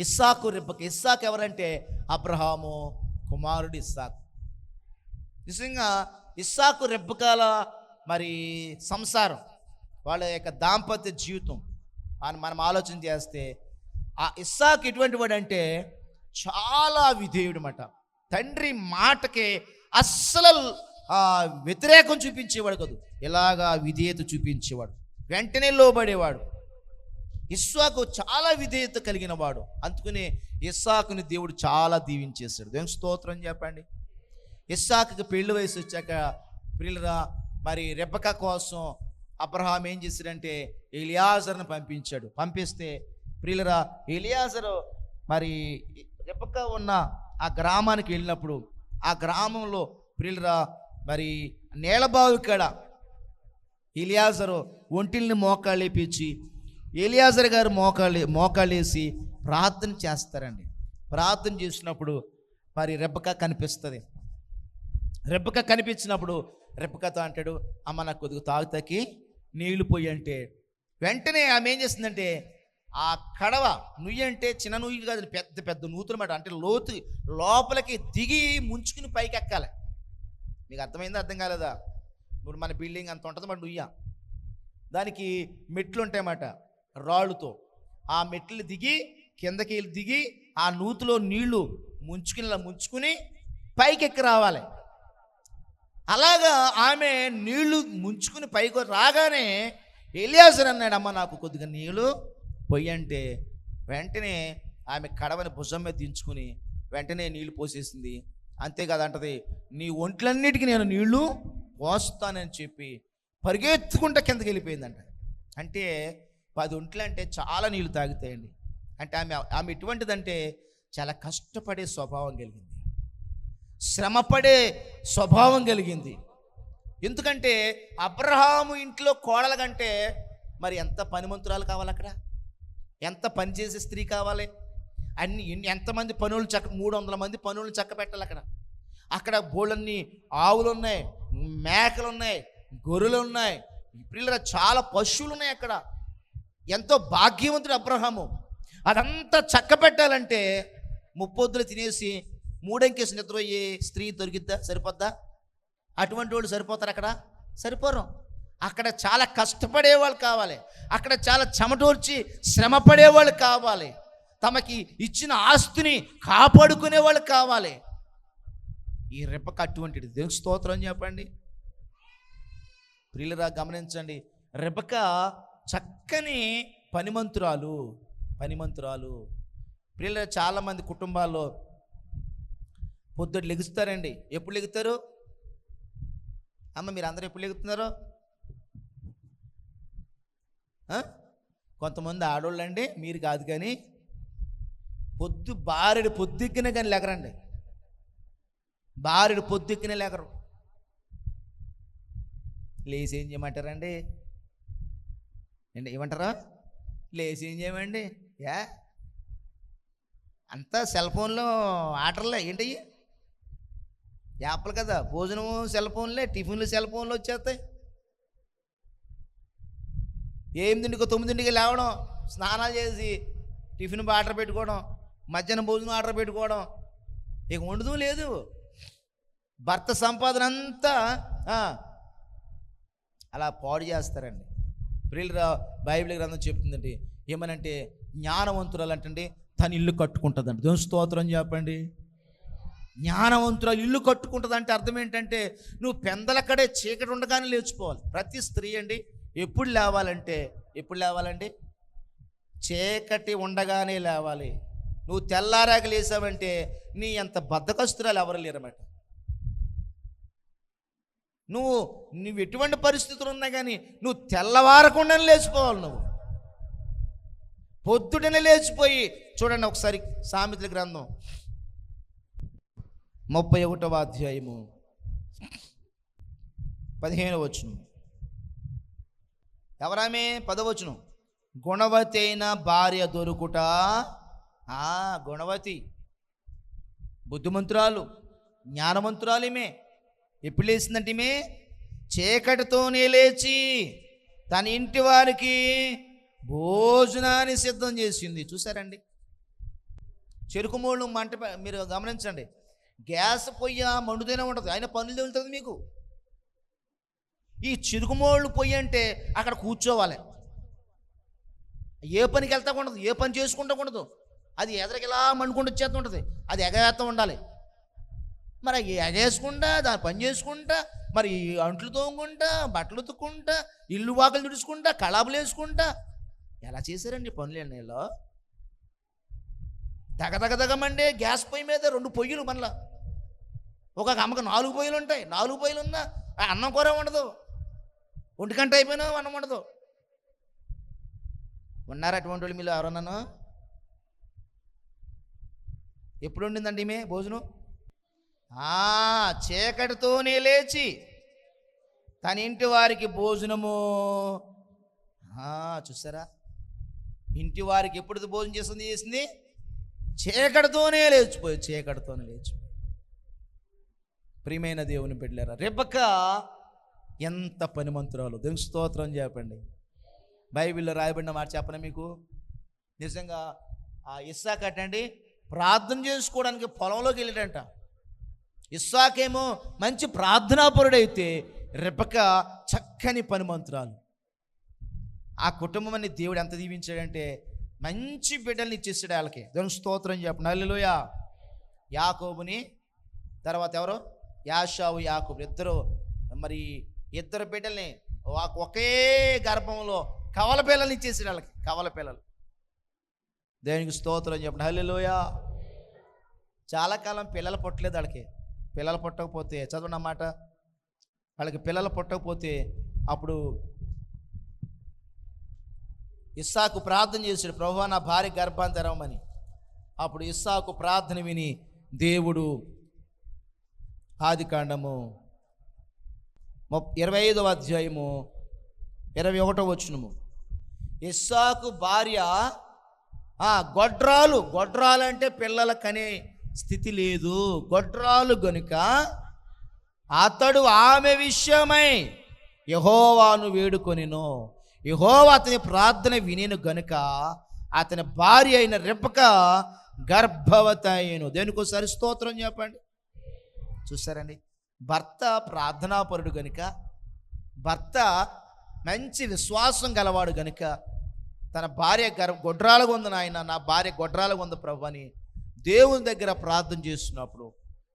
ఇస్సాకు రెబ్బక ఇస్సాకు ఎవరంటే? అబ్రహాము కుమారుడు ఇస్సాకు. నిజంగా ఇస్సాకు రెబ్బకాల మరి సంసారం వాళ్ళ యొక్క దాంపత్య జీవితం అని మనం ఆలోచన చేస్తే ఆ ఇస్సాకు ఎటువంటి వాడు అంటే చాలా విధేయుడు మాట తండ్రి మాటకి అస్సలు వ్యతిరేకం చూపించేవాడు కాదు. ఇలాగా విధేయత చూపించేవాడు. వెంటనే లోబడేవాడు. ఇస్సాకు చాలా విధేయత కలిగిన వాడు. అందుకనే ఇస్సాకుని దేవుడు చాలా దీవించేశాడు. దేవుని స్తోత్రం చెప్పండి. ఇస్సాకు పెళ్ళి వయసు వచ్చాక పిల్లరా మరి రెబ్బక కోసం అబ్రహాం ఏం చేశాడంటే ఎలియాజర్ను పంపించాడు. పంపిస్తే ప్రియులరా ఎలియాజరు మరి రెబ్బక ఉన్న ఆ గ్రామానికి వెళ్ళినప్పుడు ఆ గ్రామంలో ప్రియులరా మరి నేలబావి కాడ ఇలియాజరు ఒంటిల్ని మోకాళ్ళేపించి ఎలియాజర్ గారు మోకాళ్ళే మోకాళ్ళేసి ప్రార్థన చేస్తారండి. ప్రార్థన చేసినప్పుడు మరి రెబ్బక కనిపిస్తుంది. రెబ్బక కనిపించినప్పుడు రెబ్బకతో అంటాడు అమ్మ నాకు కొద్దిగా తాగుతాకి నీళ్ళు పోయి అంటే వెంటనే ఆమె ఏం చేస్తుందంటే ఆ కడవ నుయ్యి అంటే చిన్న నుయ్యి కాదు పెద్ద పెద్ద నూతునమాట అంటే లోతు లోపలికి దిగి ముంచుకుని పైకి ఎక్కాలి. మీకు అర్థమైందా అర్థం కాలేదా? ఇప్పుడు మన బిల్డింగ్ అంత ఉంటుంది మన నుయ్య. దానికి మెట్లు ఉంటాయన్నమాట రాళ్ళుతో. ఆ మెట్లు దిగి కిందకి వెళ్ళి దిగి ఆ నూతిలో నీళ్ళు ముంచుకుని ముంచుకుని పైకి ఎక్కి రావాలి. అలాగా ఆమె నీళ్ళు ముంచుకుని పైకి రాగానే ఎలియాసర్ అన్నాడు అమ్మ నాకు కొద్దిగా నీళ్ళు పొయ్యంటే వెంటనే ఆమె కడవని భుజం మీద దించుకుని వెంటనే నీళ్ళు పోసేసింది. అంతేకాదంటది నీ ఒంట్లన్నిటికీ నేను నీళ్ళు పోస్తానని చెప్పి పరిగెత్తుకుంటా కిందకి వెళ్ళిపోయిందంట. అంటే పది ఒంట్లు అంటే చాలా నీళ్ళు తాగుతాయండి. అంటే ఆమె ఆమె ఎటువంటిదంటే చాలా కష్టపడే స్వభావం కలిగింది. శ్రమపడే స్వభావం కలిగింది. ఎందుకంటే అబ్రహాము ఇంట్లో కోడల కంటే మరి ఎంత పనిమంతురాలు కావాలి అక్కడ? ఎంత పని చేసే స్త్రీ కావాలి? అన్ని ఎంతమంది పనులు చక్క మూడు వందల మంది పనులు చక్క పెట్టాలి అక్కడ. అక్కడ బోళ్ళన్ని ఆవులు ఉన్నాయి మేకలు ఉన్నాయి గొర్రెలు ఉన్నాయి పిల్లల చాలా పశువులు ఉన్నాయి అక్కడ. ఎంతో భాగ్యవంతుడు అబ్రహాము. అదంతా చక్క పెట్టాలంటే ముప్పొద్దులు తినేసి మూడంకేసి నిద్రపోయే స్త్రీ దొరికిద్దా? సరిపోద్దా? అటువంటి వాళ్ళు సరిపోతారు అక్కడ? సరిపోరు. అక్కడ చాలా కష్టపడే వాళ్ళు కావాలి. అక్కడ చాలా చెమటోర్చి శ్రమ పడేవాళ్ళు కావాలి. తమకి ఇచ్చిన ఆస్తిని కాపాడుకునే వాళ్ళు కావాలి. ఈ రెప్పక అటువంటిది దేవుని స్తోత్రం చెప్పండి. ప్రియులరా గమనించండి. రెబక చక్కని పనిమంతురాలు పనిమంతురాలు. పిల్లలు చాలామంది కుటుంబాల్లో పొద్దుట లెగుస్తారండి. ఎప్పుడు లెగుతారు? అమ్మ మీరు అందరూ ఎప్పుడు లెగుతున్నారు? కొంతమంది ఆడోళ్ళు అండి మీరు కాదు కానీ పొద్దు బారెడు పొద్దుక్కిన కానీ లెగరండి. బారెడు పొద్దుక్కిన లెగరు. లేచి ఏం చేయమంటారండి? ఏంటి ఏమంటారా? లేచి ఏం చేయమండి? యా అంతా సెల్ ఫోన్లో ఆర్డర్లే. ఏంటి? యాప్లు కదా. భోజనము సెల్ ఫోన్లే టిఫిన్లు సెల్ ఫోన్లు వచ్చేస్తాయి. ఎనిమిదింటికి తొమ్మిదింటికి లేవడం స్నానాలు చేసి టిఫిన్ ఆర్డర్ పెట్టుకోవడం మధ్యాహ్నం భోజనం ఆర్డర్ పెట్టుకోవడం ఇక వండుదూ లేదు. భర్త సంపాదన అంతా అలా పాడు చేస్తారండి. ప్రియుల బైబిల్ గ్రంథం చెప్తుందండి. ఏమనంటే జ్ఞానవంతురాలు అంటే తన ఇల్లు కట్టుకుంటుందండి దేవుని స్తోత్రం చెప్పండి. జ్ఞానవంతురాలు ఇల్లు కట్టుకుంటుంది అంటే అర్థం ఏంటంటే నువ్వు పెందలక్కడే చీకటి ఉండగానే లేచిపోవాలి. ప్రతి స్త్రీ అండి ఎప్పుడు లేవాలంటే ఎప్పుడు లేవాలండి? చీకటి ఉండగానే లేవాలి. నువ్వు తెల్లారాక లేసావంటే నీ అంత బద్దకస్తురాలు ఎవరు లేరమాట నువ్వు నువ్వు ఎటువంటి పరిస్థితులు ఉన్నా కానీ నువ్వు తెల్లవారకుండానే లేచిపోవాలి నువ్వు. పొద్దుటనే లేచిపోయి చూడండి ఒకసారి సామెతల గ్రంథం. ముప్పై ఒకటవ అధ్యాయము. పదిహేను వచ్చును ఎవరామే? పదవచ్చును గుణవతి అయిన భార్య దొరుకుట. ఆ గుణవతి. బుద్ధిమంతురాలు జ్ఞానవంతురాలిమే ఎప్పుడు లేచిందంటే మే చీకటితోనే లేచి తన ఇంటి వారికి భోజనాన్ని సిద్ధం చేసింది. చూసారండి చెరుకు మూడు మంట మీరు గమనించండి. గ్యాస్ పొయ్యి మండుతూనే ఉంటుంది. ఆయన పనులు తగులుతుంది మీకు? ఈ చిరుకుమోళ్ళు పొయ్యి అంటే అక్కడ కూర్చోవాలి. ఏ పనికి వెళ్తా ఉండదు ఏ పని చేసుకుంటా ఉండదు. అది ఎదరికిలా మండుకుంటూ వచ్చేస్తూ ఉంటుంది అది ఎగవేస్తూ ఉండాలి. మరి అవి ఎగేసుకుంటా దాని పని చేసుకుంటా మరి అంట్లు తోముకుంటా బట్టలు ఉతుక్కుంటా ఇల్లు వాకలు తుడుచుకుంటా కళాపులు వేసుకుంటా. ఎలా చేశారండి పనులు నీళ్ళు? దగదగదగమండే గ్యాస్ పొయ్యి మీద రెండు పొయ్యిలు మనలా ఒక అమ్మకు నాలుగు పొయ్యిలు ఉంటాయి. నాలుగు పొయ్యిలు ఉన్నా అన్నం కూర ఉండదు ఒంటి గంట అయిపోయినా అన్నం ఉండదు ఉన్నారా అటువంటి వాళ్ళు మీరు ఎవరన్నాను ఎప్పుడు ఉండిందండి ఈమె భోజనం? చీకటితోనే లేచి తన ఇంటి వారికి భోజనము. చూసారా? ఇంటి వారికి ఎప్పుడు భోజనం చేస్తుంది చేసింది? చీకటితోనే లేచిపోయి చీకటితోనే లేచి. ప్రియమైన దేవుని బిడ్డలారా రెబ్బక ఎంత పనిమంతురాలు. దేవుని స్తోత్రం చెప్పండి. బైబిల్లో రాయబడిన మాట చెప్పను మీకు? నిజంగా ఆ ఇస్సా కట్టండి ప్రార్థన చేసుకోవడానికి పొలంలోకి వెళ్ళాడంట. ఇస్సాకేమో మంచి ప్రార్థనాపరుడైతే రెబక చక్కని పనిమంతురాలు ఆ కుటుంబాన్ని దేవుడు ఎంత దీవించాడంటే మంచి బిడ్డల్ని ఇచ్చేసాడు వాళ్ళకి. దేవుని స్తోత్రం చెప్పండి. హల్లెలూయ. యాకోబుని తర్వాత ఎవరు? యాషావు యాకోబు. ఇద్దరు మరి ఇద్దరు బిడ్డల్ని ఒకే గర్భంలో కవల పిల్లల్ని ఇచ్చేసాడు వాళ్ళకి. కవల పిల్లలు. దేవునికి స్తోత్రం చెప్పండి. హల్లెలూయ. చాలా కాలం పిల్లలు పుట్టలేదు వాళ్ళకి. పిల్లలు పుట్టకపోతే చదవండి అన్నమాట వాళ్ళకి పిల్లలు పుట్టకపోతే అప్పుడు ఇస్సాకు ప్రార్థన చేశాడు ప్రభు నా భార్య గర్భాన్ని తెరవమని. అప్పుడు ఇస్సాకు ప్రార్థన విని దేవుడు ఆది కాండము ఇరవై ఐదవ అధ్యాయము ఇరవై ఒకటో వచ్చినము ఇస్సాకు భార్య గొడ్రాలు గొడ్రాలు అంటే పిల్లల కనే స్థితి లేదు. గొడ్రాలు గనుక అతడు ఆమె విషయమై యహోవాను వేడుకొనిను. యహోవా అతని ప్రార్థన వినిను గనుక అతని భార్య అయిన రెప్పక గర్భవత అయిను దేనికోసారి స్తోత్రం చెప్పండి? చూసారండి? భర్త ప్రార్థనాపరుడు గనుక భర్త మంచి విశ్వాసం గలవాడు గనుక తన భార్య గర్ గొడ్రాలుగా ఉంది నాయన నా భార్య గొడ్రాలుగా ఉంది ప్రభు అని దేవుని దగ్గర ప్రార్థన చేస్తున్నప్పుడు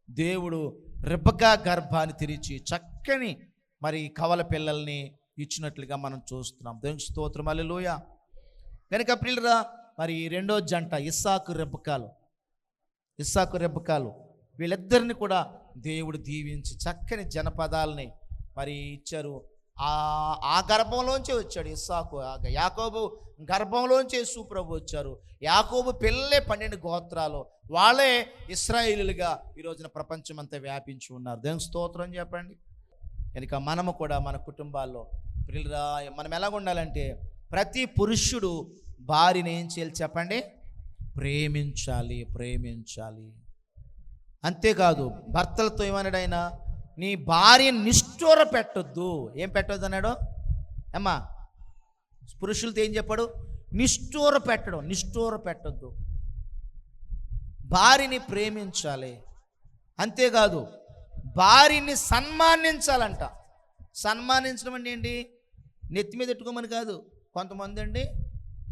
దేవుడు రిబ్బకా గర్భాన్ని తెరిచి చక్కని మరి కవల పిల్లల్ని ఇచ్చినట్లుగా మనం చూస్తున్నాం. దేవుని స్తోత్రం. అల్లెలూయ కనుక పిల్లరా మరి రెండో జంట ఇస్సాకు రెబ్బకాలు ఇస్సాకు రెబ్బకాలు వీళ్ళిద్దరిని కూడా దేవుడు దీవించి చక్కని జనపదాలని మరి ఇచ్చారు. ఆ గర్భంలోంచే వచ్చాడు ఇస్సాకు. ఆ యాకోబు గర్భంలోంచే సుప్రభు వచ్చారు. యాకోబు పిల్లలే పన్నెండు గోత్రాలు. వాళ్ళే ఇస్రాయిలుగా ఈ రోజున ప్రపంచం అంతా వ్యాపించి ఉన్నారు. దేవుని స్తోత్రం చెప్పండి. కనుక మనము కూడా మన కుటుంబాల్లో పిల్లరా మనం ఎలా ఉండాలంటే ప్రతి పురుషుడు భార్యని ఏం చేయాలి చెప్పండి? ప్రేమించాలి ప్రేమించాలి. అంతేకాదు భర్తలతో ఏమన్నాడు నీ భార్య నిష్ఠూర పెట్టొద్దు. ఏం పెట్టొద్దు అన్నాడు? అమ్మా పురుషులతో ఏం చెప్పాడు? నిష్ఠూర పెట్టడం నిష్ఠూర పెట్టొద్దు. భార్యని ప్రేమించాలి. అంతేకాదు భార్యని సన్మానించాలంట. సన్మానించడం అంటే ఏంటి? నెత్తి మీద ఎట్టుకోమని కాదు కొంతమంది అండి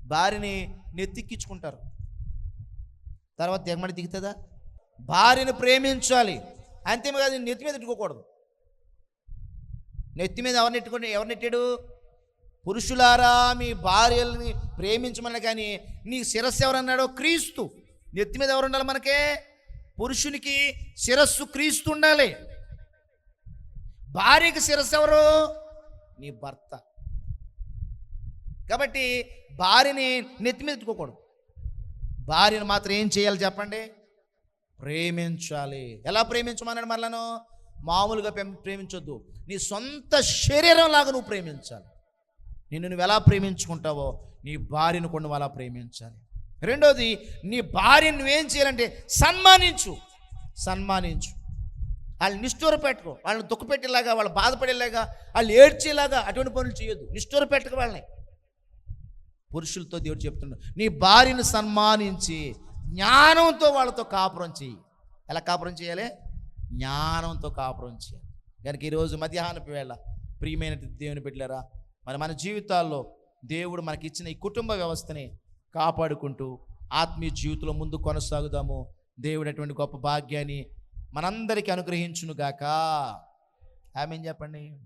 భార్యని నెత్తిక్కించుకుంటారు తర్వాత దిగమని దిగుతుందా? భార్యని ప్రేమించాలి. అంతేకాదు నెత్తి మీద ఎట్టుకోకూడదు నెత్తి మీద ఎవరిని ఎట్టుకుని ఎవరిని ఎట్టాడు పురుషులారా మీ భార్యల్ని ప్రేమించమని కానీ నీ శిరస్సు ఎవరన్నాడో? క్రీస్తు. నెత్తి మీద ఎవరు ఉండాలి మనకే? పురుషునికి శిరస్సు క్రీస్తు ఉండాలి. భార్యకి శిరస్సు ఎవరు? నీ భర్త. కాబట్టి భార్యని నెత్తి మీద ఎత్తుకోకూడదు భార్యను మాత్రం ఏం చేయాలి చెప్పండి? ప్రేమించాలి. ఎలా ప్రేమించమన్నాడు మరలను? మామూలుగా ప్రేమించొద్దు. నీ సొంత శరీరం లాగా నువ్వు ప్రేమించాలి. నిన్ను నువ్వు ఎలా ప్రేమించుకుంటావో నీ భార్యను కొన్ని నువ్వు అలా ప్రేమించాలి. రెండోది నీ భార్యను నువ్వేం చేయాలంటే సన్మానించు. సన్మానించు. వాళ్ళని నిష్ఠూర పెట్టుకో. వాళ్ళని దుఃఖపెట్టేలాగా వాళ్ళు బాధపడేలాగా వాళ్ళు ఏడ్చేలాగా అటువంటి పనులు చేయొద్దు. నిష్ఠూర పెట్టుకో వాళ్ళని. పురుషులతో దేవుడు చెప్తున్నాడు నీ భార్యను సన్మానించి జ్ఞానంతో వాళ్ళతో కాపురం చేయి ఎలా కాపురం చేయాలి? జ్ఞానంతో కాపురం చేయాలి. కనుక ఈరోజు మధ్యాహ్నపు వేళ ప్రియమైన దేవుని పెట్టలేరా మరి మన జీవితాల్లో దేవుడు మనకి ఇచ్చిన ఈ కుటుంబ వ్యవస్థని కాపాడుకుంటూ ఆత్మీయ జీవితంలో ముందు కొనసాగుదాము. దేవుడు అటువంటి గొప్ప భాగ్యాన్ని మనందరికీ అనుగ్రహించునుగాక. ఆమె చెప్పండి.